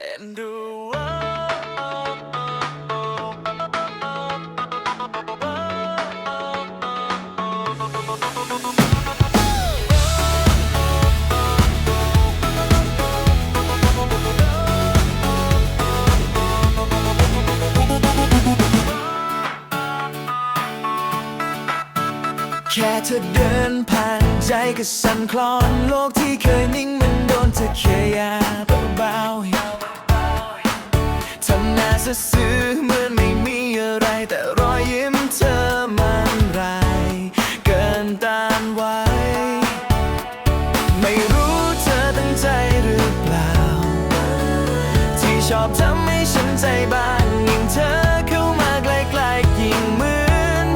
เอ็นดูแค่เธอเดินผ่านใจก็สั่นคลอนโลกที่เคยนิ่งมันโดนเธอเคีย ซื่อเหมือนไม่มีอะไร แต่รอยยิ้มเธอมันไรเกินต้านไว้ ไม่รู้เธอตั้งใจหรือเปล่า ที่ชอบทำให้ฉันใจบางยิ่งเธอเข้ามาใกล้ๆยิ่งเหมือน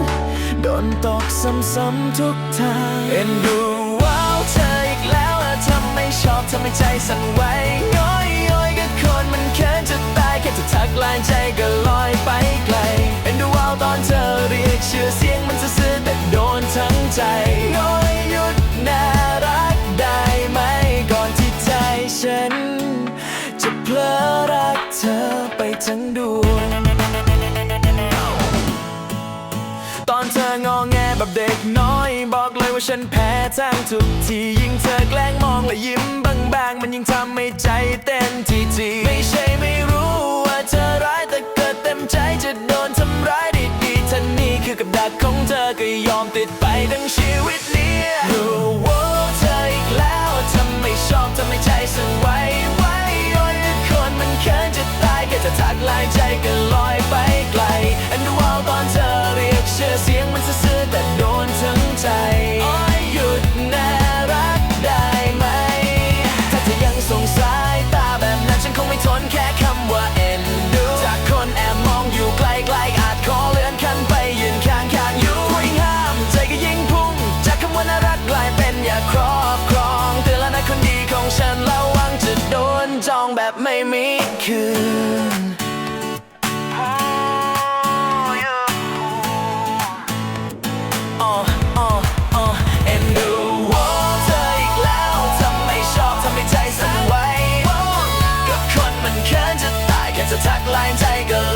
โดนตอกซ้ำๆทุกทาง เอ็นดูว้าวเธออีกแล้วทำไม่ชอบทำให้ใจสั่นไหว เพลอรักเธอไปทั้งดวง ตอนเธองอแงแบบเด็กน้อย บอกเลยว่าฉันแพ้ทางทุกที ยิ่งเธอแกล้งมองและยิ้มบางๆ มันยิ่งทำให้ใจเต้นทีทีไม่ใช่ไม่รู้ว่าเธอร้ายแต่เกิดเต็มใจจะโดนทำร้ายด้ดีทันนี้คือกับดักของเธอก็ยอมติดไปทั้งชีวิตเนี้รู้ ลายใจก็ลอยไปไกล อันดูเอาตอนเธอเรียกชื่อเสียงมันซื่อแต่โดนทั้งใจอ้ยหยุดน่ารักได้ไหม ถ้าเธอยังสงสายตาแบบนั้นฉันคงไม่ทนแค่คำว่าเอ็นดูจากคนแอบมองอยู่ไกลๆอาจขอเลื่อนขั้นไปยืนข้างๆอยู่ยิ่งห้ามใจก็ยิ่งพุ่ง จากคำว่าน่ารักกลายเป็นอยากครอบครองเตือนแล้วนะคนดีของฉันระวังจะโดนจองแบบไม่มีคืนำให้